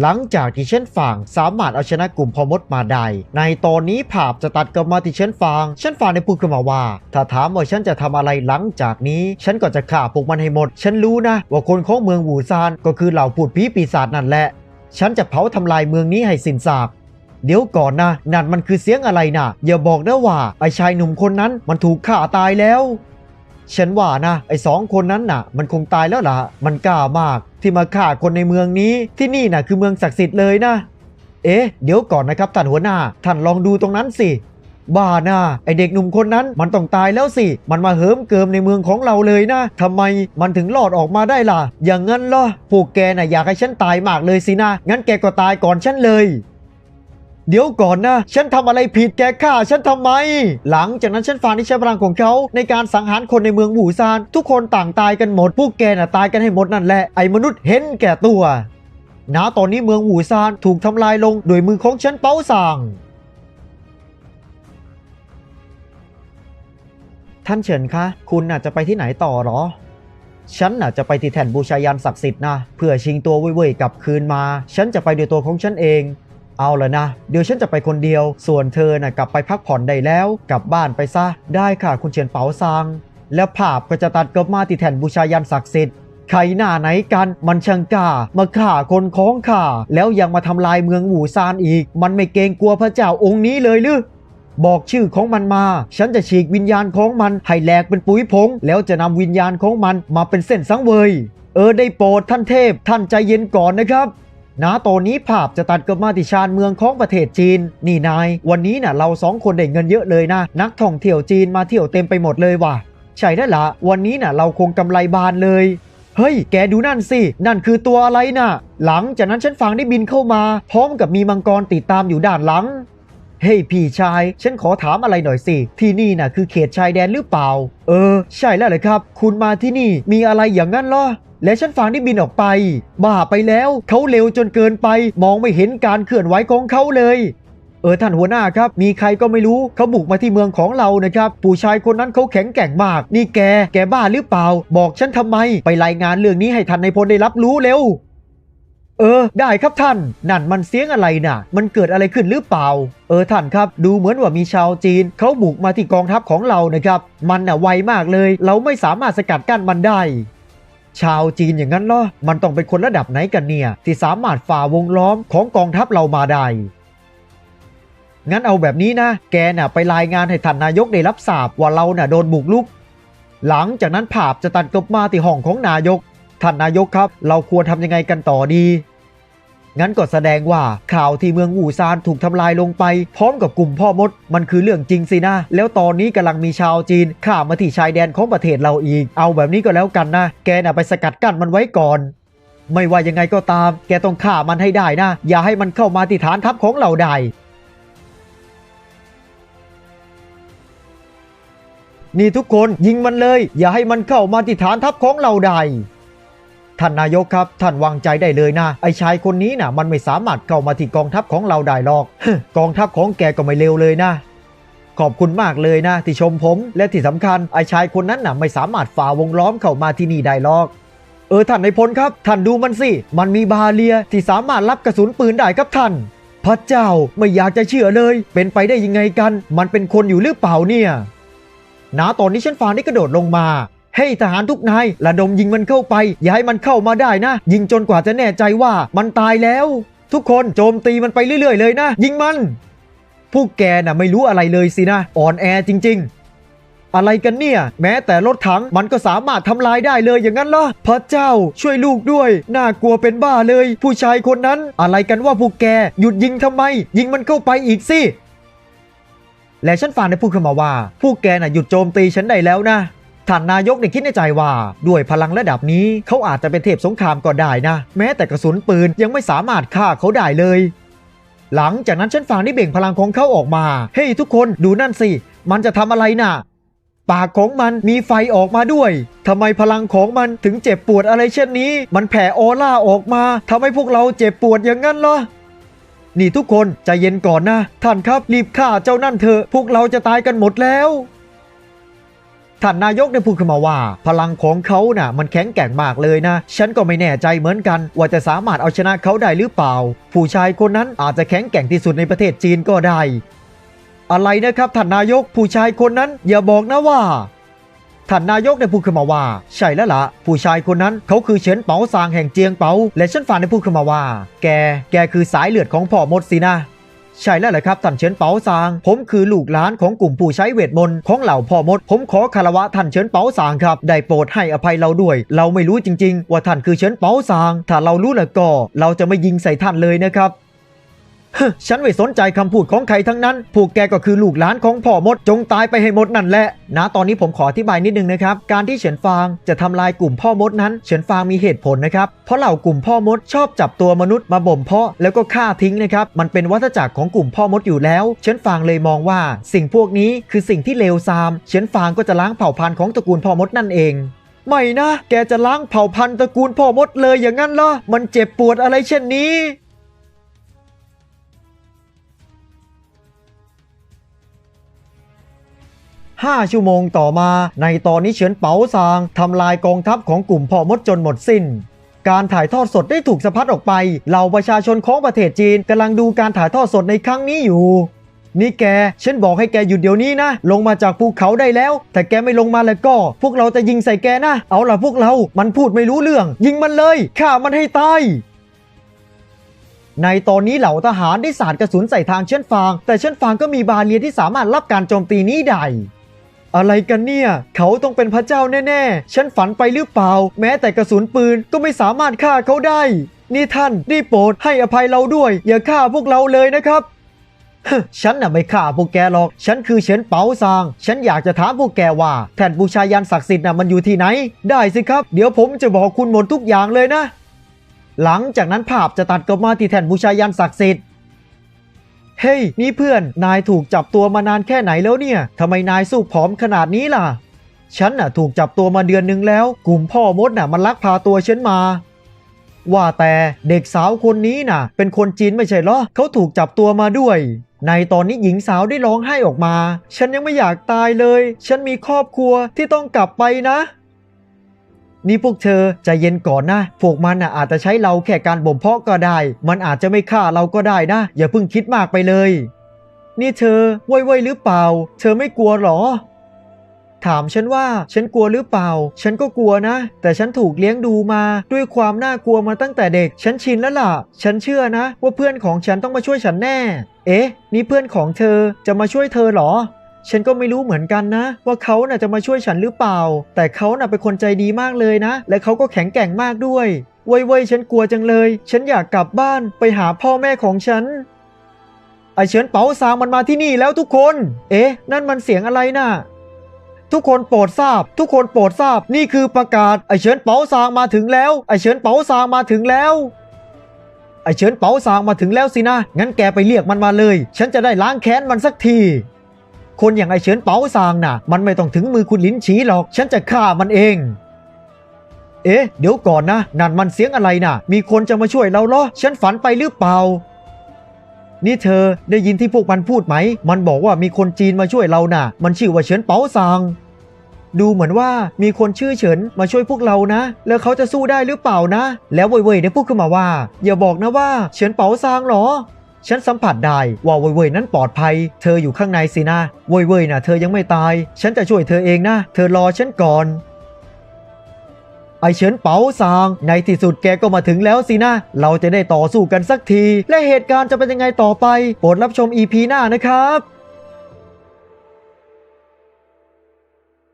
หลังจากที่เช่นฟางสามารถเอาชนะกลุ่มพอมดมาได้ ในตอนนี้ภาพจะตัดกลับมาที่เช่นฟางเช่นฟางได้พูดขึ้นมาว่า ถ้าถามว่าฉันจะทำอะไรหลังจากนี้ ฉันก็จะฆ่าพวกมันให้หมด ฉันรู้นะ ว่าคนของเมืองหูซานก็คือเหล่าพูดผีปีศาจนั่นแหละ ฉันจะเผาทำลายเมืองนี้ให้สิ้นซากเดี๋ยวก่อนนะนั่นมันคือเสียงอะไรนะอย่าบอกนะว่าไอชายหนุ่มคนนั้นมันถูกฆ่าตายแล้ว ฉันว่านะไอสองคนนั้นน่ะ มันคงตายแล้วล่ะ มันกล้ามาก ที่มาฆ่าคนในเมืองนี้ ที่นี่น่ะคือเมืองศักดิ์สิทธิ์เลยนะ เอ๊ะ เดี๋ยวก่อนนะครับท่านหัวหน้า ท่านลองดูตรงนั้นสิ บ้าน่าไอเด็กหนุ่มคนนั้นมันต้องตายแล้วสิ มันมาเหิมเกิมในเมืองของเราเลยนะทำไมมันถึงรอดออกมาได้ล่ะ อย่างงั้นเหรอพวกแกน่ะอยากให้ฉันตายมากเลยสินะ งั้นแกก็ตายก่อนฉันเลย เดี๋ยวก่อนนะ ฉันทำอะไรผิดแกฆ่าฉันทำไม หลังจากนั้นฉันฟานที่ใช้พลังของเขาในการสังหารคนในเมืองบูซาน ทุกคนต่างตายกันหมด พวกแกน่ะตายกันให้หมดนั่นแหละ ไอ้มนุษย์เห็นแก่ตัวณตอนนี้เมืองหูซานถูกทำลายลงโดยมือของฉันเป้าซางท่านเฉินคะ คุณน่ะจะไปที่ไหนต่อหรอ ฉันน่ะจะไปที่แท่นบูชายันศักดิ์สิทธิ์นะ เพื่อชิงตัวเว่ยๆกลับคืนมา ฉันจะไปด้วยตัวของฉันเอง เอาละนะ เดี๋ยวฉันจะไปคนเดียว ส่วนเธอน่ะกลับไปพักผ่อนได้แล้ว กลับบ้านไปซะ ได้ค่ะคุณเฉินเปาซางแล้วภาพก็จะตัดกลับมาที่แทนบูชายันศักดิ์สิทธิ์ใครหน้าไหนกันมันช่างกล้ามาฆ่าคนของข้าแล้วยังมาทำลายเมืองหูซานอีก มันไม่เกรงกลัวพระเจ้าองค์นี้เลยหรือบอกชื่อของมันมา ฉันจะฉีกวิญญาณของมันให้แหลกเป็นปุ๋ยผง แล้วจะนำวิญญาณของมันมาเป็นเส้นสังเวย เออได้โปรดท่านเทพ ท่านใจเย็นก่อนนะครับ นะตอนนี้ภาพจะตัดกับมาติชานเมืองของประเทศจีน นี่นาย วันนี้น่ะเราสองคนได้เงินเยอะเลยนะ นักท่องเที่ยวจีนมาเที่ยวเต็มไปหมดเลยว่ะ ใช่แล้วละวันนี้น่ะเราคงกำไรบานเลย เฮ้ย แกดูนั่นสิ นั่นคือตัวอะไรน่ะ หลังจากนั้นฉันฟังได้บินเข้ามา พร้อมกับมีมังกรติดตามอยู่ด้านหลัง เฮ้ยพี่ชาย ฉันขอถามอะไรหน่อยสิ ที่นี่น่ะคือเขตชายแดนหรือเปล่า เออ ใช่แล้วเลยครับ คุณมาที่นี่มีอะไรอย่างนั้นเหรอ และฉันฟังได้บินออกไป บ้าไปแล้วเขาเร็วจนเกินไป มองไม่เห็นการเคลื่อนไหวของเขาเลยเออท่านหัวหน้าครับ มีใครก็ไม่รู้เขาบุกมาที่เมืองของเรานะครับ ผู้ชายคนนั้นเขาแข็งแกร่งมาก นี่แก แกบ้าหรือเปล่า บอกฉันทำไม ไปรายงานเรื่องนี้ให้ท่านในพลได้รับรู้เร็ว เออ ได้ครับท่าน นั่นมันเสียงอะไรน่ะ มันเกิดอะไรขึ้นหรือเปล่า เออท่านครับ ดูเหมือนว่ามีชาวจีนเขาบุกมาที่กองทัพของเรานะครับ มันน่ะไวมากเลย เราไม่สามารถสกัดกั้นมันได้ ชาวจีนอย่างนั้นเหรอ มันต้องเป็นคนระดับไหนกันเนี่ย ที่สามารถฝ่าวงล้อมของกองทัพเรามาได้ งั้นเอาแบบนี้นะ แกน่ะไปรายงานให้ท่านนายกได้รับทราบว่าเราน่ะโดนบุกลุก หลังจากนั้นภาพจะตัดกลับมาที่ห้องของนายก ท่านนายกครับ เราควรทำยังไงกันต่อดี งั้นก็แสดงว่าข่าวที่เมืองอู่ซานถูกทำลายลงไป พร้อมกับกลุ่มพ่อมด มันคือเรื่องจริงสินะ แล้วตอนนี้กำลังมีชาวจีนข้ามมาที่ชายแดนของประเทศเราอีก เอาแบบนี้ก็แล้วกันนะ แกน่ะไปสกัดกั้นมันไว้ก่อน ไม่ว่ายังไงก็ตาม แกต้องฆ่ามันให้ได้นะ อย่าให้มันเข้ามาที่ฐานทัพของเราได้นี่ทุกคนยิงมันเลย อย่าให้มันเข้ามาที่ฐานทัพของเราได้ ท่านนายกครับ ท่านวางใจได้เลยนะ ไอชายคนนี้นะ่ะ มันไม่สามารถเข้ามาที่กองทัพของเราได้หรอก กองทัพของแกก็ไม่เลวเลยนะขอบคุณมากเลยนะ ที่ชมผมและที่สำคัญไอชายคนนั้นน่ะไม่สามารถฝ่าวงล้อมเข้ามาที่นี่ได้หรอก เออท่านในพลครับ ท่านดูมันสิ มันมีบาเลียที่สามารถรับกระสุนปืนได้ครับท่าน พระเจ้าไม่อยากจะเชื่อเลย เป็นไปได้ยังไงกัน มันเป็นคนอยู่หรือเปล่าเนี่ยณตอนนี้ฉันฟางได้กระโดดลงมา ให้ทหารทุกนายระดมยิงมันเข้าไป อย่าให้มันเข้ามาได้นะ ยิงจนกว่าจะแน่ใจว่ามันตายแล้ว ทุกคนโจมตีมันไปเรื่อยๆเลยนะ ยิงมัน พวกแกน่ะไม่รู้อะไรเลยสินะ อ่อนแอจริง ๆอะไรกันเนี่ย แม้แต่รถถังมันก็สามารถทำลายได้เลยอย่างนั้นเหรอพระเจ้าช่วยลูกด้วย น่ากลัวเป็นบ้าเลย ผู้ชายคนนั้น อะไรกันว่าพวกแก หยุดยิงทำไม ยิงมันเข้าไปอีกสิ และฉันฟังได้พูดขึ้นมาว่า พวกแกน่ะหยุดโจมตีฉันได้แล้วนะ ท่านนายกได้คิดในใจว่า ด้วยพลังระดับนี้เขาอาจจะเป็นเทพสงครามก็ได้นะ แม้แต่กระสุนปืนยังไม่สามารถฆ่าเขาได้เลย หลังจากนั้นฉันฟังได้เบ่งพลังของเขาออกมา เฮ้ยทุกคนดูนั่นสิ มันจะทำอะไรน่ะ ปากของมันมีไฟออกมาด้วยทำไมพลังของมันถึงเจ็บปวดอะไรเช่นนี้ มันแผ่ออร่าออกมาทำให้พวกเราเจ็บปวดอย่างนั้นเหรอนี่ทุกคนใจเย็นก่อนนะ ท่านครับรีบฆ่าเจ้านั่นเถอะพวกเราจะตายกันหมดแล้ว ท่านนายกได้พูดขึ้นมาว่า พลังของเขาน่ะมันแข็งแกร่งมากเลยนะ ฉันก็ไม่แน่ใจเหมือนกัน ว่าจะสามารถเอาชนะเขาได้หรือเปล่า ผู้ชายคนนั้นอาจจะแข็งแกร่งที่สุดในประเทศจีนก็ได้ อะไรนะครับท่านนายกผู้ชายคนนั้น อย่าบอกนะว่าท่านนายกได้พูดขึ้นมาว่า ใช่แล้วละ่ะ ผู้ชายคนนั้นเขาคือเฉินเปาซางแห่งเจียงเปาและฉันฝันได้พูดขึ้นมาว่า แก แกคือสายเลือดของพ่อมดสินะ ใช่แล้วแหละครับท่านเฉินเปาซาง ผมคือลูกหลานของกลุ่มผู้ใช้เวทมนต์ของเหล่าพ่อมด ผมขอคารวะท่านเฉินเปาซางครับ ได้โปรดให้อภัยเราด้วย เราไม่รู้จริง ๆ ว่าท่านคือเฉินเปาซาง ถ้าเรารู้แล้วก็ เราจะไม่ยิงใส่ท่านเลยนะครับ ฉันไม่สนใจคำพูดของใครทั้งนั้นพวกแกก็คือลูกหลานของพ่อมด จงตายไปให้หมดนั่นแหละ นะ ตอนนี้ผมขออธิบายนิดนึงนะครับ การที่เฉินฟางจะทำลายกลุ่มพ่อมดนั้น เฉินฟางมีเหตุผลนะครับ เพราะเหล่ากลุ่มพ่อมดชอบจับตัวมนุษย์มาบ่มเพาะแล้วก็ฆ่าทิ้งนะครับ มันเป็นวัฏจักรของกลุ่มพ่อมดอยู่แล้ว เฉินฟางเลยมองว่า สิ่งพวกนี้คือสิ่งที่เลวทราม เฉินฟางก็จะล้างเผ่าพันธุ์ของตระกูลพ่อมดนั่นเองไม่นะ แกจะล้างเผ่าพันธุ์ตระกูลพ่อมดเลยอย่างนั้นเหรอ มันเจ็บปวดอะไรเช่นนี้ 5 ชั่วโมงต่อมา ในตอนนี้เฉินเปาซางทำลายกองทัพของกลุ่มพ่อมดจนหมดสิ้น การถ่ายทอดสดได้ถูกสะพัดออกไป เหล่าประชาชนของประเทศจีนกำลังดูการถ่ายทอดสดในครั้งนี้อยู่นี่แก ฉันบอกให้แกหยุดเดี๋ยวนี้นะ ลงมาจากภูเขาได้แล้ว แต่แกไม่ลงมาแล้วก็ พวกเราจะยิงใส่แกนะ เอาล่ะพวกเรา มันพูดไม่รู้เรื่อง ยิงมันเลย ฆ่ามันให้ตาย ในตอนนี้เหล่าทหารได้สาดกระสุนใส่ทางเชินฟาง แต่เชินฟางก็มีบาเรียที่สามารถรับการโจมตีนี้ได้ อะไรกันเนี่ย เขาต้องเป็นพระเจ้าแน่ๆ ฉันฝันไปหรือเปล่า แม้แต่กระสุนปืนก็ไม่สามารถฆ่าเขาได้ นี่ท่านได้โปรดให้อภัยเราด้วย อย่าฆ่าพวกเราเลยนะครับฮึฉันน่ะไม่ฆ่าพวกแกหรอก ฉันคือเฉินเปาซาง ฉันอยากจะถามพวกแกว่าแท่นบูชายันศักดิ์สิทธิ์น่ะมันอยู่ที่ไหน ได้สิครับ เดี๋ยวผมจะบอกคุณหมดทุกอย่างเลยนะ หลังจากนั้นภาพจะตัดกลับมาที่แท่นบูชายันศักดิ์สิทธิ์ เฮ้ย นี่เพื่อน นายถูกจับตัวมานานแค่ไหนแล้วเนี่ยทำไมนายสู้ผอมขนาดนี้ล่ะ ฉันน่ะถูกจับตัวมาเดือนหนึ่งแล้ว กลุ่มพ่อมดน่ะมันลักพาตัวฉันมา ว่าแต่เด็กสาวคนนี้น่ะ เป็นคนจีนไม่ใช่เหรอเขาถูกจับตัวมาด้วย ในตอนนี้หญิงสาวได้ร้องไห้ออกมา ฉันยังไม่อยากตายเลย ฉันมีครอบครัวที่ต้องกลับไปนะ นี่พวกเธอใจเย็นก่อนนะ พวกมันน่ะอาจจะใช้เราแค่การบ่มเพาะก็ได้ มันอาจจะไม่ฆ่าเราก็ได้นะ อย่าเพิ่งคิดมากไปเลย นี่เธอว้ยๆหรือเปล่า เธอไม่กลัวหรอ ถามฉันว่าฉันกลัวหรือเปล่า ฉันก็กลัวนะ แต่ฉันถูกเลี้ยงดูมาด้วยความน่ากลัวมาตั้งแต่เด็ก ฉันชินแล้วล่ะ ฉันเชื่อนะ ว่าเพื่อนของฉันต้องมาช่วยฉันแน่ เอ๊ะ นี่เพื่อนของเธอจะมาช่วยเธอเหรอ ฉันก็ไม่รู้เหมือนกันนะ ว่าเขาน่ะจะมาช่วยฉันหรือเปล่า แต่เขาน่ะเป็นคนใจดีมากเลยนะ และเขาก็แข็งแกร่งมากด้วยเว้ยๆฉันกลัวจังเลย ฉันอยากกลับบ้านไปหาพ่อแม่ของฉันไอเฉินเปาซางมันมาที่นี่แล้วทุกคน เอ๊ะ นั่นมันเสียงอะไรน่ะ ทุกคนโปรดทราบ ทุกคนโปรดทราบ นี่คือประกาศไอเฉินเปาซางมาถึงแล้ว ไอเฉินเปาซางมาถึงแล้ว ไอเฉินเปาซางมาถึงแล้วสินะ งั้นแกไปเรียกมันมาเลย ฉันจะได้ล้างแค้นมันสักที คนอย่างไอเฉินเปาซางน่ะ มันไม่ต้องถึงมือคุณลิ้นฉีหรอก ฉันจะฆ่ามันเอง เอ๊ะ เดี๋ยวก่อนนะ นั่นมันเสียงอะไรน่ะ มีคนจะมาช่วยเราเหรอ ฉันฝันไปหรือเปล่า นี่เธอได้ยินที่พวกมันพูดไหม มันบอกว่ามีคนจีนมาช่วยเราน่ะ มันชื่อว่าเฉินเปาซางดูเหมือนว่ามีคนชื่อเฉินมาช่วยพวกเรานะ แล้วเขาจะสู้ได้หรือเปล่านะ แล้วเว่ยๆได้พูดขึ้นมาว่า อย่าบอกนะว่าเฉินเปาซางเหรอ ฉันสัมผัสได้ว่าเว่ยเว่ยนั้นปลอดภัย เธออยู่ข้างในสินะเว่ยๆน่ะเธอยังไม่ตาย ฉันจะช่วยเธอเองนะ เธอรอฉันก่อน ไอเฉินเปาซาง ในที่สุดแกก็มาถึงแล้วสินะ เราจะได้ต่อสู้กันสักที และเหตุการณ์จะเป็นยังไงต่อไป โปรดรับชม EP หน้านะครับ